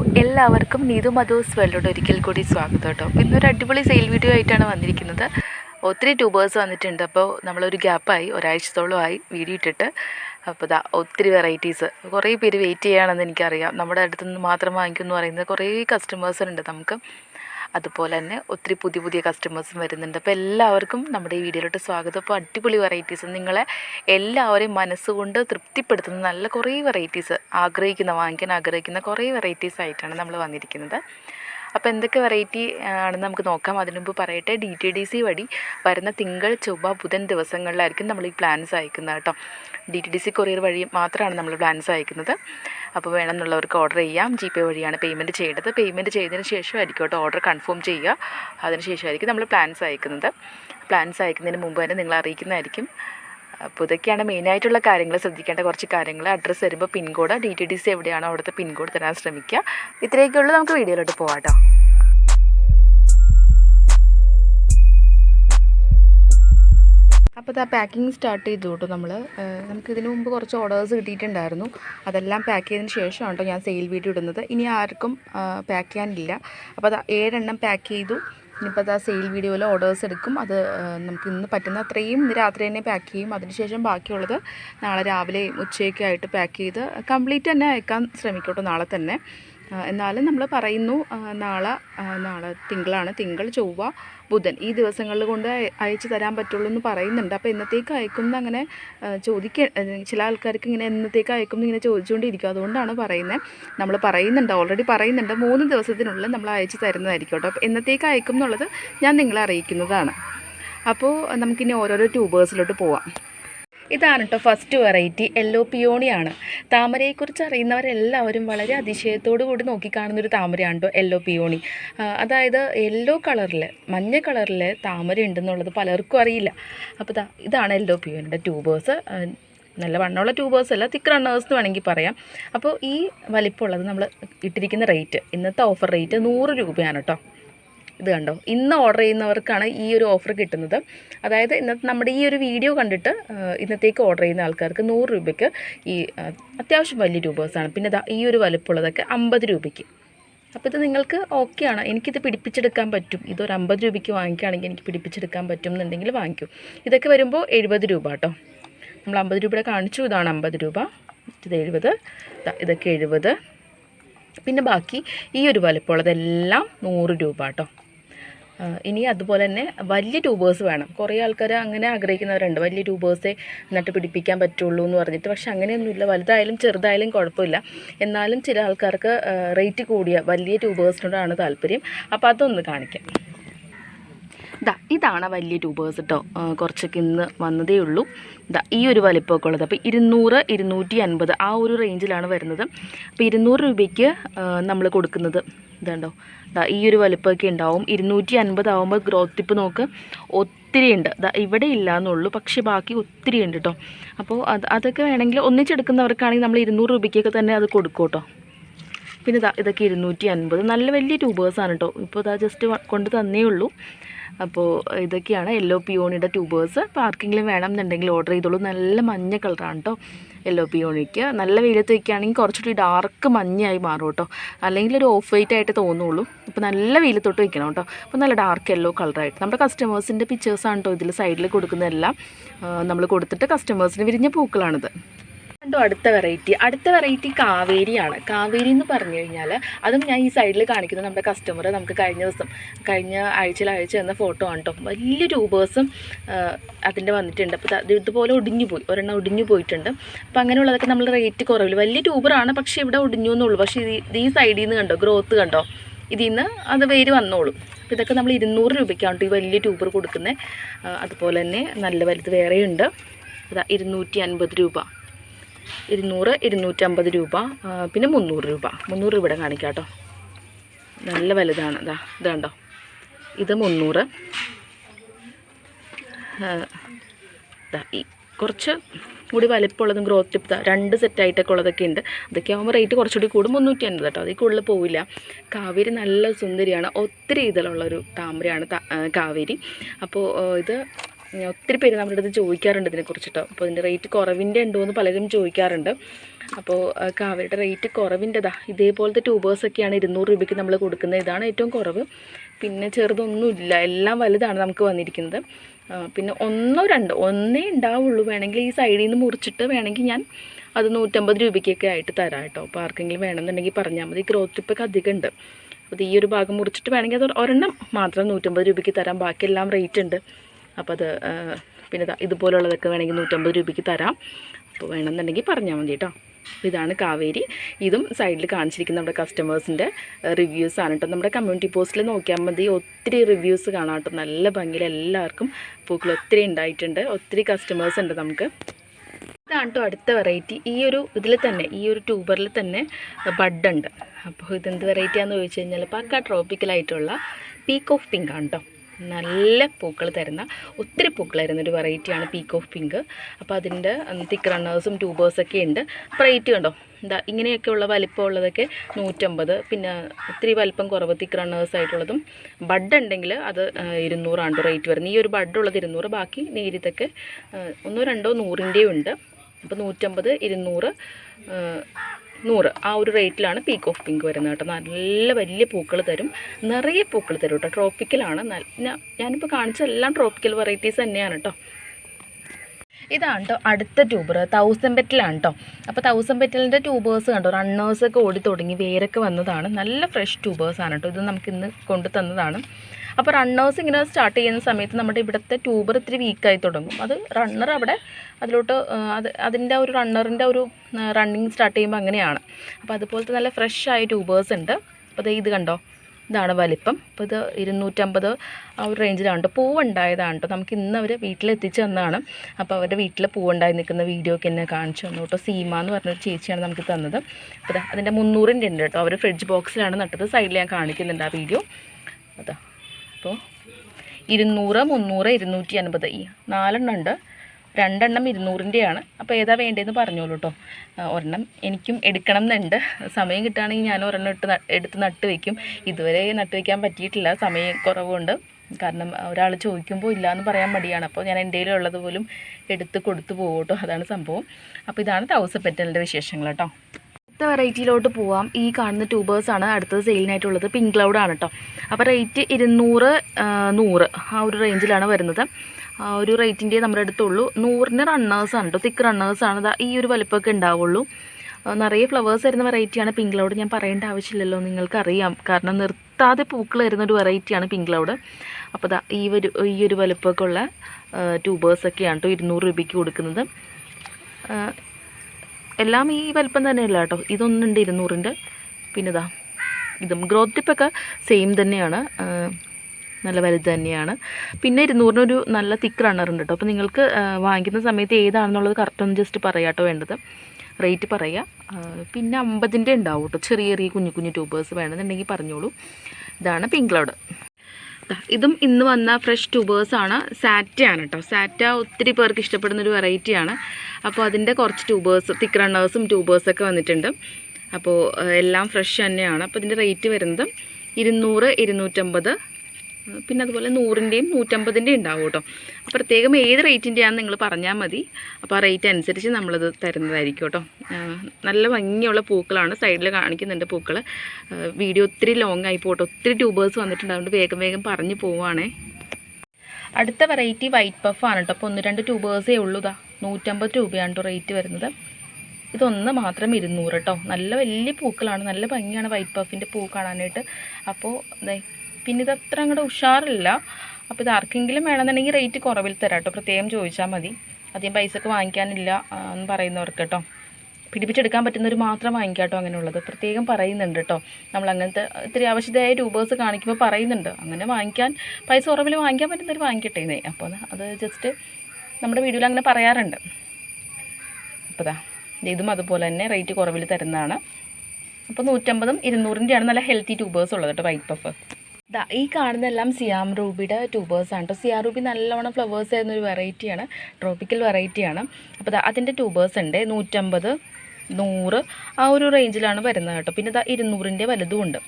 എല്ലാവർക്കും നീതു മധുസ് വേൾഡോട് ഒരിക്കൽ കൂടി സ്വാഗതം കേട്ടോ. ഇന്നൊരു അടിപൊളി സെയിൽ വീഡിയോ ആയിട്ടാണ് വന്നിരിക്കുന്നത്. ഒത്തിരി ട്യൂബേഴ്സ് വന്നിട്ടുണ്ട്. അപ്പോൾ നമ്മളൊരു ഗ്യാപ്പായി ഒരാഴ്ചത്തോളമായി വീഡിയോ ഇട്ടിട്ട്. അപ്പോൾ ഇതാ ഒത്തിരി വെറൈറ്റീസ് കുറേ പേര് വെയിറ്റ് ചെയ്യുകയാണെന്ന് എനിക്കറിയാം. നമ്മുടെ അടുത്തുനിന്ന് മാത്രം വാങ്ങിക്കുമെന്ന് പറയുന്നത് കുറേ കസ്റ്റമേഴ്സ് ഉണ്ട് നമുക്ക്. അതുപോലെ തന്നെ ഒത്തിരി പുതിയ പുതിയ കസ്റ്റമേഴ്സും വരുന്നുണ്ട്. അപ്പോൾ എല്ലാവർക്കും നമ്മുടെ ഈ വീഡിയോയിലോട്ട് സ്വാഗതം. അപ്പോൾ അടിപൊളി വെറൈറ്റീസ് നിങ്ങളെ എല്ലാവരെയും മനസ്സുകൊണ്ട് തൃപ്തിപ്പെടുത്തുന്ന നല്ല കുറേ വെറൈറ്റീസ് ആഗ്രഹിക്കുന്ന വാങ്ങിക്കാൻ ആഗ്രഹിക്കുന്ന കുറേ വെറൈറ്റീസ് ആയിട്ടാണ് നമ്മൾ വന്നിരിക്കുന്നത്. അപ്പോൾ എന്തൊക്കെ വെറൈറ്റി ആണെന്ന് നമുക്ക് നോക്കാം. അതിനു മുമ്പ് പറയട്ടെ ഡി ടി ഡി സി വഴി വരുന്ന തിങ്കൾ ചൊവ്വ ബുധൻ ദിവസങ്ങളിലായിരിക്കും നമ്മൾ ഈ പ്ലാൻസ് അയക്കുന്നത് കേട്ടോ. D T D C courier വഴി മാത്രമാണ് നമ്മൾ പ്ലാൻസ് അയക്കുന്നത്. അപ്പോൾ വേണമെന്നുള്ളവർക്ക് ഓർഡർ ചെയ്യാം. ജി പേ വഴിയാണ് പേയ്മെന്റ് ചെയ്യേണ്ടത്. പേയ്മെന്റ് ചെയ്തതിന് ശേഷമായിരിക്കും കേട്ടോ ഓർഡർ കൺഫേം ചെയ്യുക. അതിന് ശേഷമായിരിക്കും നമ്മൾ പ്ലാൻസ് അയക്കുന്നത്. പ്ലാൻസ് അയക്കുന്നതിന് മുമ്പ് തന്നെ നിങ്ങൾ അറിയിക്കുന്നതായിരിക്കും. അപ്പോൾ ഇതൊക്കെയാണ് മെയിനായിട്ടുള്ള കാര്യങ്ങൾ. ശ്രദ്ധിക്കേണ്ട കുറച്ച് കാര്യങ്ങൾ. അഡ്രസ്സ് വരുമ്പോൾ pin code D T D C എവിടെയാണോ അവിടുത്തെ പിൻകോഡ് തരാൻ ശ്രമിക്കുക ഇത്രയൊക്കെയുള്ളൂ നമുക്ക് വീഡിയോയിലോട്ട് പോകാം കേട്ടോ അപ്പോൾ ഇതാ പാക്കിംഗ് സ്റ്റാർട്ട് ചെയ്തു കേട്ടോ നമ്മൾ നമുക്ക് ഇതിനു മുമ്പ് കുറച്ച് ഓർഡേഴ്സ് കിട്ടിയിട്ടുണ്ടായിരുന്നു. അതെല്ലാം പാക്ക് ചെയ്തതിന് ശേഷമാണ് കേട്ടോ ഞാൻ സെയിൽ വീഡിയോ ഇടുന്നത്. ഇനി ആർക്കും പാക്ക് ചെയ്യാനില്ല. അപ്പോൾ അത് ഏഴെണ്ണം പാക്ക് ചെയ്തു. ഇനിയിപ്പോൾ അത് ആ സെയിൽ വീഡിയോയിൽ ഓർഡേഴ്സ് എടുക്കും. അത് നമുക്ക് ഇന്ന് പറ്റുന്ന അത്രയും ഇന്ന് രാത്രി തന്നെ പാക്ക് ചെയ്യും. അതിനുശേഷം ബാക്കിയുള്ളത് നാളെ രാവിലെ ഉച്ചയൊക്കെ ആയിട്ട് പാക്ക് ചെയ്ത് കംപ്ലീറ്റ് തന്നെ അയക്കാൻ ശ്രമിക്കട്ടോ നാളെ തന്നെ. എന്നാലും നമ്മൾ പറയുന്നു നാളെ നാളെ തിങ്കളാണ് തിങ്കൾ ചൊവ്വ ബുധൻ. ഈ ദിവസങ്ങളിൽ കൊണ്ട് അയ- അയച്ചു തരാൻ പറ്റുള്ളൂ എന്ന് പറയുന്നുണ്ട്. അപ്പോൾ എന്നത്തേക്ക് അയക്കും അങ്ങനെ ചോദിക്ക ചില ആൾക്കാർക്ക് ഇങ്ങനെ എന്നത്തേക്ക് അയക്കും എന്ന് ഇങ്ങനെ ചോദിച്ചുകൊണ്ടിരിക്കും. അതുകൊണ്ടാണ് പറയുന്നത് നമ്മൾ പറയുന്നുണ്ട് ഓൾറെഡി പറയുന്നുണ്ട്. മൂന്ന് ദിവസത്തിനുള്ളിൽ നമ്മൾ അയച്ചു തരുന്നതായിരിക്കും കേട്ടോ. അപ്പോൾ എന്നത്തേക്ക് അയക്കും എന്നുള്ളത് ഞാൻ നിങ്ങളെ അറിയിക്കുന്നതാണ്. അപ്പോൾ നമുക്കിനി ഓരോരോ ട്യൂബേഴ്സിലോട്ട് പോവാം. ഇതാണ് കേട്ടോ ഫസ്റ്റ് വെറൈറ്റി യെല്ലോ പിയോണിയാണ് താമരയെക്കുറിച്ച് അറിയുന്നവരെല്ലാവരും വളരെ അതിശയത്തോടു കൂടി നോക്കിക്കാണുന്നൊരു താമരയാണ് കേട്ടോ യെല്ലോ പിയോണി അതായത് യെല്ലോ കളറിൽ മഞ്ഞ കളറിൽ താമര ഉണ്ടെന്നുള്ളത് പലർക്കും അറിയില്ല. അപ്പോൾ ഇതാണ് യെല്ലോ പിയോണിയുടെ ട്യൂബേഴ്സ് നല്ല വണ്ണമുള്ള ട്യൂബേഴ്സ് അല്ല തിക്ക് റണ്ണേഴ്സ് എന്ന് വേണമെങ്കിൽ പറയാം. അപ്പോൾ ഈ വലിപ്പമുള്ളത് നമ്മൾ ഇട്ടിരിക്കുന്ന റേറ്റ് ഇന്നത്തെ ഓഫർ റേറ്റ് നൂറ് രൂപയാണ് കേട്ടോ. ഇത് കണ്ടോ? ഇന്ന് ഓർഡർ ചെയ്യുന്നവർക്കാണ് ഈ ഒരു ഓഫർ കിട്ടുന്നത്. അതായത് ഇന്നത്തെ നമ്മുടെ ഈ ഒരു വീഡിയോ കണ്ടിട്ട് ഇന്നത്തേക്ക് ഓർഡർ ചെയ്യുന്ന ആൾക്കാർക്ക് നൂറ് രൂപയ്ക്ക് ഈ അത്യാവശ്യം വലിയ രൂപേഴ്സാണ് പിന്നെ ഈ ഒരു വലുപ്പമുള്ളതൊക്കെ അമ്പത് രൂപയ്ക്ക്. അപ്പോൾ ഇത് നിങ്ങൾക്ക് ഓക്കെയാണ് എനിക്കിത് പിടിപ്പിച്ചെടുക്കാൻ പറ്റും. ഇതൊരു അമ്പത് രൂപയ്ക്ക് വാങ്ങിക്കുകയാണെങ്കിൽ എനിക്ക് പിടിപ്പിച്ചെടുക്കാൻ പറ്റും എന്നുണ്ടെങ്കിൽ വാങ്ങിക്കും. ഇതൊക്കെ വരുമ്പോൾ എഴുപത് രൂപ കേട്ടോ. നമ്മൾ അമ്പത് രൂപയുടെ കാണിച്ചു. ഇതാണ് അമ്പത് രൂപ. ഇത് എഴുപത്. ഇതൊക്കെ എഴുപത്. പിന്നെ ബാക്കി ഈ ഒരു വലുപ്പമുള്ളതെല്ലാം നൂറ് രൂപ കേട്ടോ. ഇനി അതുപോലെ തന്നെ വലിയ ട്യൂബേഴ്സ് വേണം. കുറേ ആൾക്കാർ അങ്ങനെ ആഗ്രഹിക്കുന്നവരുണ്ട്. വലിയ ട്യൂബേഴ്സേ നട്ട് പിടിപ്പിക്കാൻ പറ്റുള്ളൂ എന്ന് പറഞ്ഞിട്ട്. പക്ഷെ അങ്ങനെയൊന്നുമില്ല. വലുതായാലും ചെറുതായാലും കുഴപ്പമില്ല. എന്നാലും ചില ആൾക്കാർക്ക് റേറ്റ് കൂടിയ വലിയ ട്യൂബേഴ്സിനോടാണ് താല്പര്യം. അപ്പോൾ അതൊന്ന് കാണിക്കാം. ദാ ഇതാണ് വലിയ ട്യൂബേഴ്സ് കേട്ടോ കുറച്ചൊക്കെ ഇന്ന് വന്നതേ ഉള്ളൂ. ദാ ഈ ഒരു വലിപ്പമൊക്കെ ഉള്ളത്. അപ്പോൾ ഇരുന്നൂറ് ഇരുന്നൂറ്റി അൻപത് ആ ഒരു റേഞ്ചിലാണ് വരുന്നത്. അപ്പോൾ ഇരുന്നൂറ് രൂപയ്ക്ക് നമ്മൾ കൊടുക്കുന്നത്. ഇതുണ്ടോ? ഈ ഒരു വലുപ്പമൊക്കെ ഉണ്ടാവും. ഇരുന്നൂറ്റി അൻപത് ആകുമ്പോൾ ഗ്രോത്ത് ടിപ്പ് നോക്ക്. ഒത്തിരി ഉണ്ട്. ഇവിടെ ഇല്ല എന്നുള്ളൂ പക്ഷേ ബാക്കി ഒത്തിരി ഉണ്ട് കേട്ടോ അപ്പോൾ അത് അതൊക്കെ വേണമെങ്കിൽ ഒന്നിച്ചെടുക്കുന്നവർക്കാണെങ്കിൽ നമ്മൾ ഇരുന്നൂറ് രൂപയ്ക്കൊക്കെ തന്നെ അത് കൊടുക്കും കേട്ടോ പിന്നെ ഇതാ ഇതൊക്കെ ഇരുന്നൂറ്റി അൻപത് നല്ല വലിയ ട്യൂബേഴ്സാണ് കേട്ടോ ഇപ്പോൾ ഇതാ ജസ്റ്റ് കൊണ്ട് തന്നേ ഉള്ളൂ. അപ്പോൾ ഇതൊക്കെയാണ് യെല്ലോ പിയോണിയുടെ ട്യൂബേഴ്സ് ആർക്കെങ്കിലും വേണം എന്നുണ്ടെങ്കിൽ ഓർഡർ ചെയ്തോളൂ. നല്ല മഞ്ഞ കളറാണ് കേട്ടോ യെല്ലോ പിയോണിക്ക് നല്ല വെയിലത്ത് വയ്ക്കുകയാണെങ്കിൽ കുറച്ചുകൂടി ഡാർക്ക് മഞ്ഞയായി മാറും കേട്ടോ. അല്ലെങ്കിൽ ഒരു ഓഫ് വൈറ്റ് ആയിട്ട് തോന്നുള്ളൂ. അപ്പോൾ നല്ല വെയിലത്തോട്ട് വയ്ക്കണം കേട്ടോ. അപ്പോൾ നല്ല ഡാർക്ക് യെല്ലോ കളറായിട്ട് നമ്മുടെ കസ്റ്റമേഴ്സിന്റെ പിക്ചേഴ്സാണ് കേട്ടോ ഇതിൽ സൈഡിൽ കൊടുക്കുന്നതെല്ലാം. നമ്മൾ കൊടുത്തിട്ട് കസ്റ്റമേഴ്സിന് വിരിഞ്ഞ പൂക്കളാണിത്. കണ്ടോ അടുത്ത വെറൈറ്റി. അടുത്ത വെറൈറ്റി കാവേരിയാണ്. കാവേരി എന്ന് പറഞ്ഞു കഴിഞ്ഞാൽ അതും ഞാൻ ഈ സൈഡിൽ കാണിക്കുന്നത് നമ്മുടെ കസ്റ്റമർ നമുക്ക് കഴിഞ്ഞ ദിവസം കഴിഞ്ഞ ആഴ്ചയിൽ അയച്ചു തന്ന ഫോട്ടോ ആണ് കേട്ടോ വലിയ ട്യൂബേഴ്സും അതിന്റെ വന്നിട്ടുണ്ട്. അപ്പോൾ അത് ഇതുപോലെ ഒടിഞ്ഞു പോയി. ഒരെണ്ണം ഒടിഞ്ഞു പോയിട്ടുണ്ട്. അപ്പോൾ അങ്ങനെയുള്ളതൊക്കെ നമ്മൾ റേറ്റ് കുറവില്ല വലിയ ട്യൂബറാണ് പക്ഷേ ഇവിടെ ഒടിഞ്ഞു എന്നുള്ളൂ പക്ഷേ ഇത് ഈ സൈഡിൽ നിന്ന് കണ്ടോ? ഗ്രോത്ത് കണ്ടോ? ഇതിൽ നിന്ന് അത് വേര് വന്നോളും. അപ്പോൾ ഇതൊക്കെ നമ്മൾ ഇരുന്നൂറ് രൂപയ്ക്കാണ് ഈ വലിയ ട്യൂബർ കൊടുക്കുന്നത് അതുപോലെ തന്നെ നല്ല വലുത് വേറെയുണ്ട്. ഇതാ ഇരുന്നൂറ്റി അൻപത് രൂപ. ഇരുന്നൂറ് ഇരുന്നൂറ്റമ്പത് രൂപ പിന്നെ മുന്നൂറ് രൂപ. മുന്നൂറ് ഇവിടെ കാണിക്കാം കേട്ടോ നല്ല വലുതാണ്. ഇതാ ഇത് കണ്ടോ? ഇത് മുന്നൂറ്. ഈ കുറച്ച് കൂടി വലിപ്പമുള്ളതും ഗ്രോത്ത് ടിപ്പ് രണ്ട് സെറ്റായിട്ടൊക്കെ ഉള്ളതൊക്കെ ഉണ്ട്. അതൊക്കെ ആകുമ്പോൾ റേറ്റ് കുറച്ചുകൂടി കൂടും. മുന്നൂറ്റി അൻപത് കേട്ടോ. അതിൽ കൂടുതൽ പോവില്ല. കാവേരി നല്ല സുന്ദരിയാണ്. ഒത്തിരി ഇതിലുള്ളൊരു താമരയാണ് കാവേരി. അപ്പോൾ ഇത് ഒത്തിരി പേര് നമ്മുടെ അടുത്ത് ചോദിക്കാറുണ്ട് ഇതിനെക്കുറിച്ചിട്ടോ. അപ്പോൾ ഇതിന്റെ റേറ്റ് കുറവിന്റെ ഉണ്ടോ എന്ന് പലരും ചോദിക്കാറുണ്ട്. അപ്പോൾ കാവരുടെ റേറ്റ് കുറവിന്റെതാ. ഇതേപോലത്തെ ട്യൂബേഴ്സൊക്കെയാണ് ഇരുന്നൂറ് രൂപയ്ക്ക് നമ്മൾ കൊടുക്കുന്നത്. ഇതാണ് ഏറ്റവും കുറവ്. പിന്നെ ചെറുതൊന്നുമില്ല. എല്ലാം വലുതാണ് നമുക്ക് വന്നിരിക്കുന്നത്. പിന്നെ ഒന്നോ രണ്ടോ ഒന്നേ ഉണ്ടാവുള്ളൂ. വേണമെങ്കിൽ ഈ സൈഡിൽ നിന്ന് മുറിച്ചിട്ട് വേണമെങ്കിൽ ഞാൻ അത് നൂറ്റമ്പത് രൂപയ്ക്കൊക്കെ ആയിട്ട് തരാം കേട്ടോ. അപ്പോൾ ആർക്കെങ്കിലും വേണമെന്നുണ്ടെങ്കിൽ പറഞ്ഞാൽ മതി. ഗ്രോത്ത് ടിപ്പൊക്കെ അധികം ഉണ്ട്. അപ്പോൾ ഈ ഒരു ഭാഗം മുറിച്ചിട്ട് വേണമെങ്കിൽ അത് ഒരെണ്ണം മാത്രം നൂറ്റമ്പത് രൂപയ്ക്ക് തരാം. ബാക്കിയെല്ലാം റേറ്റ് ഉണ്ട്. അപ്പോൾ അത് പിന്നെ ഇതുപോലുള്ളതൊക്കെ വേണമെങ്കിൽ നൂറ്റമ്പത് രൂപയ്ക്ക് തരാം. അപ്പോൾ വേണമെന്നുണ്ടെങ്കിൽ പറഞ്ഞാൽ മതി കേട്ടോ. ഇതാണ് കാവേരി. ഇതും സൈഡിൽ കാണിച്ചിരിക്കുന്ന നമ്മുടെ കസ്റ്റമേഴ്സിന്റെ റിവ്യൂസ് ആണ് കേട്ടോ. നമ്മുടെ കമ്മ്യൂണിറ്റി പോസ്റ്റിൽ നോക്കിയാൽ മതി. ഒത്തിരി റിവ്യൂസ് കാണാം കേട്ടോ. നല്ല ഭംഗിയിൽ എല്ലാവർക്കും പൂക്കൾ ഒത്തിരി ഉണ്ടായിട്ടുണ്ട്. ഒത്തിരി കസ്റ്റമേഴ്സ് ഉണ്ട് നമുക്ക്. ഇതാണ് കേട്ടോ അടുത്ത വെറൈറ്റി ഈ ഒരു ഇതിൽ തന്നെ ഈ ഒരു ട്യൂബറിൽ തന്നെ ബഡുണ്ട് അപ്പോൾ ഇതെന്ത് വെറൈറ്റിയാണെന്ന് ചോദിച്ചു കഴിഞ്ഞാൽ പക്ക ട്രോപ്പിക്കലായിട്ടുള്ള പീക്ക് ഓഫ് പിങ്ക് ആണ് കേട്ടോ. നല്ല പൂക്കൾ തരുന്ന ഒത്തിരി പൂക്കൾ തരുന്ന ഒരു വെറൈറ്റിയാണ് പീക്ക് ഓഫ് പിങ്ക് അപ്പോൾ അതിന്റെ തിക്ക് റണ്ണേഴ്സും ട്യൂബേഴ്സൊക്കെ ഉണ്ട്. റേറ്റ് കണ്ടോ? എന്താ ഇങ്ങനെയൊക്കെയുള്ള വലിപ്പം ഉള്ളതൊക്കെ നൂറ്റമ്പത്. പിന്നെ ഒത്തിരി വലിപ്പം കുറവ് തിക്ക് റണ്ണേഴ്സ് ആയിട്ടുള്ളതും ബഡ് ഉണ്ടെങ്കിൽ അത് ഇരുന്നൂറാണ് റേറ്റ് വരുന്നത്. ഈ ഒരു ബഡ് ഉള്ളത് ഇരുന്നൂറ് ബാക്കി നേരിതൊക്കെ ഒന്നോ രണ്ടോ നൂറിന്റെയും ഉണ്ട്. അപ്പോൾ നൂറ്റമ്പത് ഇരുന്നൂറ് നൂറ്. ആ ഒരു റേറ്റിലാണ് പീക്ക് ഓഫ് പിങ്ക് വരുന്നത് കേട്ടോ. നല്ല വലിയ പൂക്കൾ തരും. നിറയെ പൂക്കൾ തരും കേട്ടോ. ട്രോപ്പിക്കലാണ് ഞാനിപ്പോൾ കാണിച്ച എല്ലാം ട്രോപ്പിക്കൽ വെറൈറ്റീസ് തന്നെയാണ് കേട്ടോ. ഇതാണ് കേട്ടോ അടുത്ത ട്യൂബർ തൗസൻഡ് പെറ്റലാണ് കേട്ടോ അപ്പോൾ തൗസൻഡ് പെറ്റലിന്റെ ട്യൂബേഴ്സ് കണ്ടോ? റണ്ണേഴ്സൊക്കെ ഓടി തുടങ്ങി വേരൊക്കെ വന്നതാണ്. നല്ല ഫ്രഷ് ട്യൂബേഴ്സാണ് കേട്ടോ ഇത് നമുക്ക് ഇന്ന് കൊണ്ടു തന്നതാണ്. അപ്പോൾ റണ്ണേഴ്സ് ഇങ്ങനെ സ്റ്റാർട്ട് ചെയ്യുന്ന സമയത്ത് നമ്മുടെ ഇവിടുത്തെ ട്യൂബർ ഇത്തിരി വീക്കായി തുടങ്ങും. അത് റണ്ണർ അവിടെ അതിലോട്ട് അത് അതിന്റെ ഒരു റണ്ണറിന്റെ ഒരു റണ്ണിങ് സ്റ്റാർട്ട് ചെയ്യുമ്പോൾ അങ്ങനെയാണ്. അപ്പോൾ അതുപോലത്തെ നല്ല ഫ്രഷ് ട്യൂബേഴ്സ് ഉണ്ട്. അപ്പോൾ ദേ ഇത് കണ്ടോ? ഇതാണ് വലിപ്പം. അപ്പോൾ ഇത് ഇരുന്നൂറ്റമ്പത് ആ ഒരു റേഞ്ചിലാണ് കേട്ടോ പൂവുണ്ടായതാണ് കേട്ടോ നമുക്ക് ഇന്ന് അവർ വീട്ടിലെത്തിച്ച് തന്നതാണ്. അപ്പോൾ അവരുടെ വീട്ടിൽ പൂവുണ്ടായി നിൽക്കുന്ന വീഡിയോ ഒക്കെ എന്നെ കാണിച്ചു തന്നു കേട്ടോ സീമ എന്ന് പറഞ്ഞൊരു ചേച്ചിയാണ് നമുക്ക് തന്നത്. അപ്പോൾ അതിന്റെ മുന്നൂറിന്റെ ഉണ്ട് കേട്ടോ അവർ ഫ്രിഡ്ജ് ബോക്സിലാണ് നട്ടത്. സൈഡിൽ ഞാൻ കാണിക്കുന്നുണ്ട് ആ വീഡിയോ അതാ. അപ്പോൾ ഇരുന്നൂറ് മുന്നൂറ് ഇരുന്നൂറ്റി അൻപത്. ഈ നാലെണ്ണം ഉണ്ട്. രണ്ടെണ്ണം ഇരുന്നൂറിന്റെയാണ്. അപ്പോൾ ഏതാ വേണ്ടതെന്ന് പറഞ്ഞോളൂ കേട്ടോ ഒരെണ്ണം എനിക്കും എടുക്കണം എന്നുണ്ട് സമയം കിട്ടുകയാണെങ്കിൽ ഞാൻ ഒരെണ്ണം ഇട്ട് എടുത്ത് നട്ട് വയ്ക്കും ഇതുവരെ നട്ട് വയ്ക്കാൻ പറ്റിയിട്ടില്ല. സമയം കുറവുണ്ട്. കാരണം ഒരാൾ ചോദിക്കുമ്പോൾ ഇല്ല എന്ന് പറയാൻ മടിയാണ്. അപ്പോൾ ഞാൻ എന്റെ ഉള്ളത് പോലും എടുത്ത് കൊടുത്തു പോകും അതാണ് സംഭവം. അപ്പോൾ ഇതാണ് തൗസൻഡ് പെറ്റലിന്റെ വിശേഷങ്ങൾ കേട്ടോ അടുത്ത വെറൈറ്റിയിലോട്ട് പോവാം. ഈ കാണുന്ന ട്യൂബേഴ്സാണ് അടുത്തത് സെയിലിനായിട്ടുള്ളത് പിങ്ക് ക്ലൗഡ് ആണ് കേട്ടോ അപ്പോൾ റേറ്റ് ഇരുന്നൂറ് നൂറ് ആ ഒരു റേഞ്ചിലാണ് വരുന്നത്. ഒരു റേറ്റിന്റെ നമ്മുടെ അടുത്തുള്ളൂ. നൂറിന് റണ്ണേഴ്സാണ് കേട്ടോ തിക്ക് റണ്ണേഴ്സാണ് ഈ ഒരു വലിപ്പമൊക്കെ ഉണ്ടാവുള്ളൂ. നിറയെ ഫ്ലവേഴ്സ് വരുന്ന വെറൈറ്റിയാണ് പിങ്ക് ക്ലൗഡ് ഞാൻ പറയേണ്ട ആവശ്യമില്ലല്ലോ. നിങ്ങൾക്കറിയാം. കാരണം നിർത്താതെ പൂക്കൾ വരുന്ന ഒരു വെറൈറ്റിയാണ് പിങ്ക് ക്ലൗഡ് അപ്പോൾ ദാ ഈ ഒരു ഈ ഒരു വലിപ്പമൊക്കെ ഉള്ള ട്യൂബേഴ്സൊക്കെയാണ് കേട്ടോ ഇരുന്നൂറ് രൂപയ്ക്ക് കൊടുക്കുന്നത്. എല്ലാം ഈ വലിപ്പം തന്നെയല്ല കേട്ടോ. ഇതൊന്നുണ്ട് ഇരുന്നൂറിന്റെ. പിന്നെ ഇതാ ഇതും ഗ്രോത്ത് ടിപ്പൊക്കെ സെയിം തന്നെയാണ്. നല്ല വലുത് തന്നെയാണ്. പിന്നെ ഇരുന്നൂറിനൊരു നല്ല തിക്ക് റണ്ണർ ഉണ്ട് കേട്ടോ. അപ്പോൾ നിങ്ങൾക്ക് വാങ്ങിക്കുന്ന സമയത്ത് ഏതാണെന്നുള്ളത് കറക്റ്റ് ഒന്ന് ജസ്റ്റ് പറയാം കേട്ടോ വേണ്ടത്. റേറ്റ് പറയുക പിന്നെ അമ്പതിന്റെ ഉണ്ടാവും കേട്ടോ. ചെറിയ ചെറിയ കുഞ്ഞു കുഞ്ഞു ട്യൂബേഴ്സ് വേണമെന്നുണ്ടെങ്കിൽ പറഞ്ഞോളൂ. ഇതാണ് പിങ്ക് ക്ലൗഡ് ഇതും ഇന്ന് വന്ന ഫ്രഷ് ട്യൂബേഴ്സ് ആണ്. ട്യൂബേഴ്സാണ് ആണ് കേട്ടോ സാറ്റ ഒത്തിരി പേർക്ക് ഇഷ്ടപ്പെടുന്ന ഒരു വെറൈറ്റിയാണ് അപ്പോൾ അതിന്റെ കുറച്ച് ട്യൂബേഴ്സ് തിക്ക് റണ്ണേഴ്സും ട്യൂബേഴ്സൊക്കെ വന്നിട്ടുണ്ട്. അപ്പോൾ എല്ലാം ഫ്രഷ് തന്നെയാണ്. അപ്പോൾ ഇതിന്റെ റേറ്റ് വരുന്നത് ഇരുന്നൂറ് ഇരുന്നൂറ്റമ്പത് പിന്നെ അതുപോലെ നൂറിന്റെയും നൂറ്റമ്പതിന്റെയും ഉണ്ടാവും കേട്ടോ. അപ്പോൾ പ്രത്യേകം ഏത് റേറ്റിന്റെയാണെന്ന് നിങ്ങൾ പറഞ്ഞാൽ മതി. അപ്പോൾ ആ റേറ്റ് അനുസരിച്ച് നമ്മളത് തരുന്നതായിരിക്കും കേട്ടോ. നല്ല ഭംഗിയുള്ള പൂക്കളാണ്. സൈഡിൽ കാണിക്കുന്നുണ്ട് പൂക്കൾ വീഡിയോ ഒത്തിരി ലോങ് ആയി പോട്ടെ. ഒത്തിരി ട്യൂബേഴ്സ് വന്നിട്ടുണ്ട് അതുകൊണ്ട് വേഗം വേഗം പറഞ്ഞു പോവുകയാണേ അടുത്ത വെറൈറ്റി വൈറ്റ് പഫാണ് കേട്ടോ. അപ്പോൾ ഒന്ന് രണ്ട് ട്യൂബേഴ്സേ ഉള്ളൂ ഇതാ. നൂറ്റമ്പത് രൂപയാണ് കേട്ടോ റേറ്റ് വരുന്നത്. ഇതൊന്ന് മാത്രം ഇരുന്നൂറ് കേട്ടോ. നല്ല വലിയ പൂക്കളാണ്. നല്ല ഭംഗിയാണ് വൈറ്റ് പഫിന്റെ പൂ കാണാനായിട്ട്. അപ്പോൾ പിന്നെ ഇത് അത്ര അങ്ങോട്ട് ഉഷാറില്ല. അപ്പോൾ ഇത് ആർക്കെങ്കിലും വേണമെന്നുണ്ടെങ്കിൽ റേറ്റ് കുറവിൽ തരാം കേട്ടോ. പ്രത്യേകം ചോദിച്ചാൽ മതി. അധികം പൈസക്ക് വാങ്ങിക്കാനില്ല എന്ന് പറയുന്നവർക്ക് കേട്ടോ. പിടിപ്പിച്ചെടുക്കാൻ പറ്റുന്നവർ മാത്രം വാങ്ങിക്കാം കേട്ടോ അങ്ങനെയുള്ളത്. പ്രത്യേകം പറയുന്നുണ്ട് കേട്ടോ. നമ്മൾ അങ്ങനത്തെ ഇത്തിരി ആവശ്യതയായ രൂപേഴ്സ് കാണിക്കുമ്പോൾ പറയുന്നുണ്ട്. അങ്ങനെ വാങ്ങിക്കാൻ പൈസ കുറവിൽ വാങ്ങിക്കാൻ പറ്റുന്നവർ വാങ്ങിക്കട്ടെ എന്നേ. അപ്പോൾ അത് ജസ്റ്റ് നമ്മുടെ വീഡിയോയിൽ അങ്ങനെ പറയാറുണ്ട്. അപ്പോൾ ദാ ഇതും അതുപോലെ തന്നെ റേറ്റ് കുറവിൽ തരുന്നതാണ്. അപ്പോൾ നൂറ്റമ്പതും ഇരുന്നൂറിന്റെയാണ് നല്ല ഹെൽത്തി ട്യൂബേഴ്സ് ഉള്ളത് കേട്ടോ വൈറ്റ് പഫ് ദാ ഈ കാണുന്നതെല്ലാം സിയാം റൂബിയുടെ ട്യൂബേഴ്സാണ് കേട്ടോ സിയാം റൂബി നല്ലവണ്ണം ഫ്ലവേഴ്സ് ആയിരുന്ന ഒരു വെറൈറ്റിയാണ് ട്രോപ്പിക്കൽ വെറൈറ്റിയാണ് അപ്പോൾ ദാ അതിന്റെ ട്യൂബേഴ്സ് ഉണ്ട്. നൂറ്റമ്പത് നൂറ് ആ ഒരു റേഞ്ചിലാണ് വരുന്നത് കേട്ടോ പിന്നെ ദാ ഇരുന്നൂറിന്റെ വലുതും ഉണ്ട്.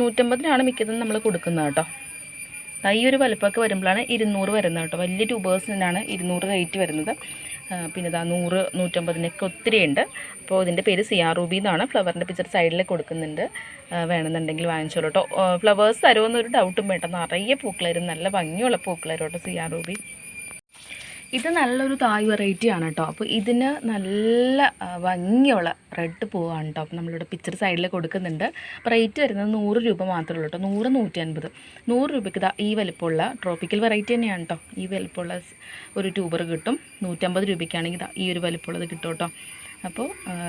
നൂറ്റമ്പതിനാണ് മിക്കതും നമ്മൾ കൊടുക്കുന്നത് കേട്ടോ ഈ ഒരു വലുപ്പമൊക്കെ വരുമ്പോഴാണ് ഇരുന്നൂറ് വരുന്നത് കേട്ടോ വലിയ ട്യൂബേഴ്സിനാണ് ഇരുന്നൂറ് റേറ്റ് വരുന്നത്. പിന്നെ ഇതാ നൂറ് നൂറ്റമ്പതിനൊക്കെ ഒത്തിരി ഉണ്ട് അപ്പോൾ ഇതിന്റെ പേര് സിയാർ റൂബി എന്നാണ്. ഫ്ലവറിന്റെ പിക്ചർ സൈഡിൽ കൊടുക്കുന്നുണ്ട്. വേണമെന്നുണ്ടെങ്കിൽ വാങ്ങിച്ചോളൂ കേട്ടോ ഫ്ലവേഴ്സ് തരുമെന്നൊരു ഡൗട്ടും വേണ്ട. നിറയെ പൂക്കളായിരുന്നു നല്ല ഭംഗിയുള്ള പൂക്കളായിരുന്നു കേട്ടോ സിയാർ റൂബി ഇത് നല്ലൊരു തായ് വെറൈറ്റി ആണ് കേട്ടോ അപ്പോൾ ഇതിന് നല്ല ഭംഗിയുള്ള റെഡ് പൂവാണ് കേട്ടോ അപ്പോൾ നമ്മളിവിടെ പിക്ചർ സൈഡിൽ കൊടുക്കുന്നുണ്ട്. അപ്പോൾ റേറ്റ് വരുന്നത് നൂറ് രൂപ മാത്രമേ ഉള്ളൂ കേട്ടോ നൂറ് നൂറ്റി അൻപത് നൂറ് രൂപയ്ക്ക് ഈ വലിപ്പമുള്ള ട്രോപ്പിക്കൽ വെറൈറ്റി തന്നെയാണ് കേട്ടോ ഈ വലിപ്പമുള്ള ഒരു ട്യൂബർ കിട്ടും. നൂറ്റമ്പത് രൂപയ്ക്കാണെങ്കിൽ ഈ ഒരു വലിപ്പമുള്ളത് കിട്ടും കേട്ടോ അപ്പോൾ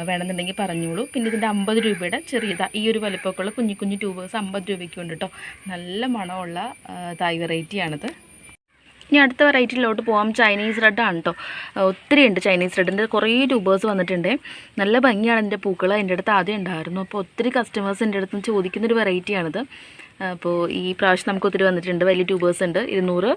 വേണമെന്നുണ്ടെങ്കിൽ പറഞ്ഞോളൂ. പിന്നെ ഇതിന്റെ അമ്പത് രൂപയുടെ ചെറിയതാ ഈ ഒരു വലിപ്പമൊക്കെ ഉള്ള കുഞ്ഞു കുഞ്ഞു ട്യൂബേഴ്സ് അമ്പത് രൂപയ്ക്ക് ഉണ്ട് കേട്ടോ നല്ല മണമുള്ള തായ് വെറൈറ്റിയാണിത് ഇനി അടുത്ത വെറൈറ്റിയിലോട്ട് പോകാം ചൈനീസ് റെഡാണ് കേട്ടോ ഒത്തിരി ഉണ്ട് ചൈനീസ് റെഡിന്റെ കുറേ ട്യൂബേഴ്സ് വന്നിട്ടുണ്ട്. നല്ല ഭംഗിയാണ് എന്റെ പൂക്കൾ. എന്റെ അടുത്ത് ആദ്യം ഉണ്ടായിരുന്നു. അപ്പോൾ ഒത്തിരി കസ്റ്റമേഴ്സ് എന്റെ അടുത്ത് ചോദിക്കുന്നൊരു വെറൈറ്റിയാണിത് അപ്പോൾ ഈ പ്രാവശ്യം നമുക്ക് ഒത്തിരി വന്നിട്ടുണ്ട്. വലിയ ട്യൂബേഴ്സ് ഉണ്ട്. ഇരുന്നൂറ്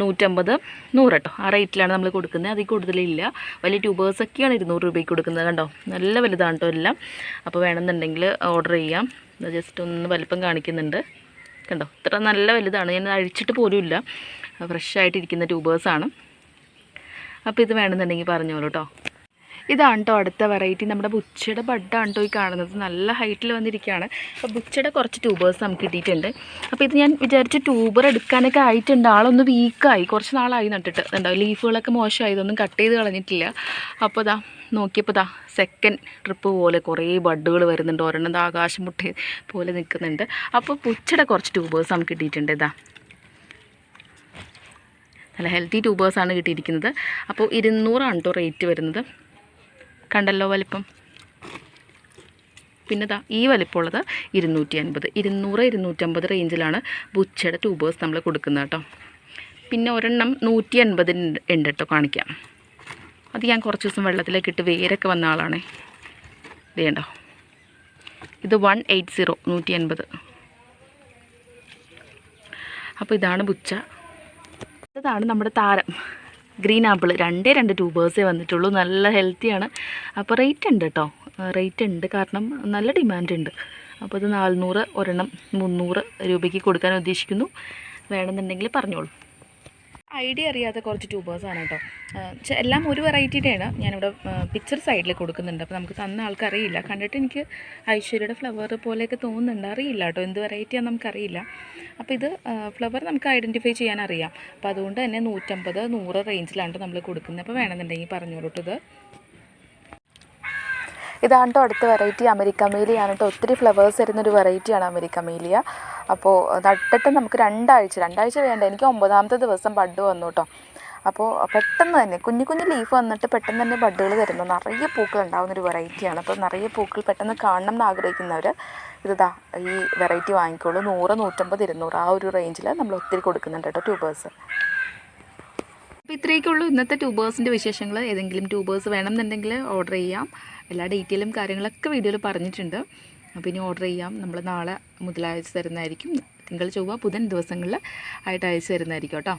നൂറ്റമ്പത് നൂറ് കേട്ടോ ആ റേറ്റിലാണ് നമ്മൾ കൊടുക്കുന്നത്. അതിൽ കൂടുതലില്ല. വലിയ ട്യൂബേഴ്സൊക്കെയാണ് ഇരുന്നൂറ് രൂപയ്ക്ക് കൊടുക്കുന്നത് കണ്ടോ? നല്ല വലുതാണ് കേട്ടോ എല്ലാം. അപ്പോൾ വേണമെന്നുണ്ടെങ്കിൽ ഓർഡർ ചെയ്യാം. ജസ്റ്റ് ഒന്ന് വലിപ്പം കാണിക്കുന്നുണ്ട്. കണ്ടോ? ഇത്ര നല്ല വലുതാണ്. ഞാൻ അഴിച്ചിട്ട് പോലുമില്ല. ഫ്രഷ് ആയിട്ടിരിക്കുന്ന ട്യൂബേഴ്സാണ്. അപ്പോൾ ഇത് വേണമെന്നുണ്ടെങ്കിൽ പറഞ്ഞോളൂ കേട്ടോ ഇതാണ് കേട്ടോ അടുത്ത വെറൈറ്റി നമ്മുടെ ബുച്ചയുടെ ബഡാണ് കേട്ടോ ഈ കാണുന്നത്. നല്ല ഹൈറ്റിൽ വന്നിരിക്കുകയാണ്. അപ്പോൾ ബുച്ചയുടെ കുറച്ച് ട്യൂബേഴ്സ് നമുക്ക് കിട്ടിയിട്ടുണ്ട്. അപ്പോൾ ഇത് ഞാൻ വിചാരിച്ച് ട്യൂബർ എടുക്കാനൊക്കെ ആയിട്ടുണ്ട്. ആളൊന്ന് വീക്കായി കുറച്ച് നാളായി നട്ടിട്ട്. ഉണ്ടോ ലീഫുകളൊക്കെ മോശമായി. ഇതൊന്നും കട്ട് ചെയ്ത് കളഞ്ഞിട്ടില്ല. അപ്പോൾ ഇതാ നോക്കിയപ്പോൾ ഇതാ സെക്കൻഡ് ട്രിപ്പ് പോലെ കുറേ ബഡുകൾ വരുന്നുണ്ട്. ഒരെണ്ണം ദാ ആകാശം മുട്ട പോലെ നിൽക്കുന്നുണ്ട്. അപ്പോൾ പുച്ചയുടെ കുറച്ച് ട്യൂബേഴ്സ് നമുക്ക് കിട്ടിയിട്ടുണ്ട് ഇതാ നല്ല ഹെൽത്തി ട്യൂബേഴ്സാണ് കിട്ടിയിരിക്കുന്നത്. അപ്പോൾ ഇരുന്നൂറാണ് കേട്ടോ റേറ്റ് വരുന്നത്. കണ്ടല്ലോ വലിപ്പം. പിന്നെ ദാ ഈ വലിപ്പമുള്ളത് ഇരുന്നൂറ്റി അൻപത് ഇരുന്നൂറ് ഇരുന്നൂറ്റമ്പത് റേഞ്ചിലാണ് ബുച്ചയുടെ ട്യൂബേഴ്സ് നമ്മൾ കൊടുക്കുന്നത് കേട്ടോ പിന്നെ ഒരെണ്ണം നൂറ്റി അൻപതിന് ഉണ്ട് കേട്ടോ കാണിക്കാം. അത് ഞാൻ കുറച്ച് ദിവസം വെള്ളത്തിലേക്ക് ഇട്ട് വേരൊക്കെ വന്ന ആളാണേ. ഇതേണ്ടോ ഇത് വൺ എയ്റ്റ് സീറോ നൂറ്റി അൻപത് അപ്പോൾ ഇതാണ് ബുച്ച ഇതാണ് നമ്മുടെ താരം. ഗ്രീൻ ആപ്പിൾ രണ്ടേ രണ്ട് ട്യൂബേഴ്സേ വന്നിട്ടുള്ളൂ. നല്ല ഹെൽത്തിയാണ് അപ്പോൾ റേറ്റ് ഉണ്ട് കേട്ടോ റേറ്റ് ഉണ്ട്. കാരണം നല്ല ഡിമാൻഡ് ഉണ്ട്. അപ്പോൾ ഇത് നാനൂറ് ഒരെണ്ണം മുന്നൂറ് രൂപയ്ക്ക് കൊടുക്കാൻ ഉദ്ദേശിക്കുന്നു. വേണമെന്നുണ്ടെങ്കിൽ പറഞ്ഞോളൂ. ഐഡിയ അറിയാത്ത കുറച്ച് ട്യൂബേഴ്സാണ് കേട്ടോ. എല്ലാം ഒരു വെറൈറ്റിയുടെയാണ് ഞാനിവിടെ പിക്ചർ സൈഡിൽ കൊടുക്കുന്നുണ്ട്. അപ്പോൾ നമുക്ക് തന്ന ആൾക്കറിയില്ല. കണ്ടിട്ട് എനിക്ക് ഐശ്വര്യയുടെ ഫ്ലവർ പോലെയൊക്കെ തോന്നുന്നുണ്ട്. അറിയില്ല കേട്ടോ. എന്ത് വെറൈറ്റിയാണെന്ന് നമുക്കറിയില്ല. അപ്പോൾ ഇത് ഫ്ലവർ നമുക്ക് ഐഡന്റിഫൈ ചെയ്യാൻ അറിയാം. അപ്പോൾ അതുകൊണ്ട് തന്നെ നൂറ്റമ്പത് നൂറ് റേഞ്ചിലാണ് നമ്മൾ കൊടുക്കുന്നത്. അപ്പോൾ വേണമെന്നുണ്ടെങ്കിൽ പറഞ്ഞോളൂ ഇത്. ഇതാണ് കേട്ടോ അടുത്ത വെറൈറ്റി അമേരിക്ക മേലിയാണ് കേട്ടോ ഒത്തിരി ഫ്ലവേഴ്സ് വരുന്നൊരു വെറൈറ്റിയാണ് അമേരിക്ക മേലിയ അപ്പോൾ നട്ടിട്ട് നമുക്ക് രണ്ടാഴ്ച രണ്ടാഴ്ച വേണ്ട. എനിക്ക് ഒമ്പതാമത്തെ ദിവസം ബഡ് വന്നു കേട്ടോ അപ്പോൾ പെട്ടെന്ന് തന്നെ കുഞ്ഞു കുഞ്ഞു ലീഫ് വന്നിട്ട് പെട്ടെന്ന് തന്നെ ബഡ്ഡുകൾ തരുന്നു. നിറയെ പൂക്കൾ ഉണ്ടാകുന്ന ഒരു വെറൈറ്റിയാണ് അപ്പോൾ നിറയെ പൂക്കൾ പെട്ടെന്ന് കാണണം എന്ന് ആഗ്രഹിക്കുന്നവർ ഇതാ ഈ വെറൈറ്റി വാങ്ങിക്കോളൂ. നൂറ് നൂറ്റമ്പത് ഇരുന്നൂറ് ആ ഒരു റേഞ്ചിൽ നമ്മൾ ഒത്തിരി കൊടുക്കുന്നുണ്ട് കേട്ടോ ട്യൂബേഴ്സ് അപ്പോൾ ഇത്രയൊക്കെയുള്ളൂ ഇന്നത്തെ ട്യൂബേഴ്സിന്റെ വിശേഷങ്ങൾ ഏതെങ്കിലും ട്യൂബേഴ്സ് വേണമെന്നുണ്ടെങ്കിൽ ഓർഡർ ചെയ്യാം. എല്ലാ ഡീറ്റെയിലും കാര്യങ്ങളൊക്കെ വീഡിയോയിൽ പറഞ്ഞിട്ടുണ്ട്. അപ്പോൾ ഇനി ഓർഡർ ചെയ്യാം. നമ്മൾ നാളെ മുതൽ തരുന്നതായിരിക്കും. തിങ്കൾ ചൊവ്വ ബുധൻ ദിവസങ്ങളിൽ ആയിട്ട് അയച്ചു തരുന്നതായിരിക്കും കേട്ടോ.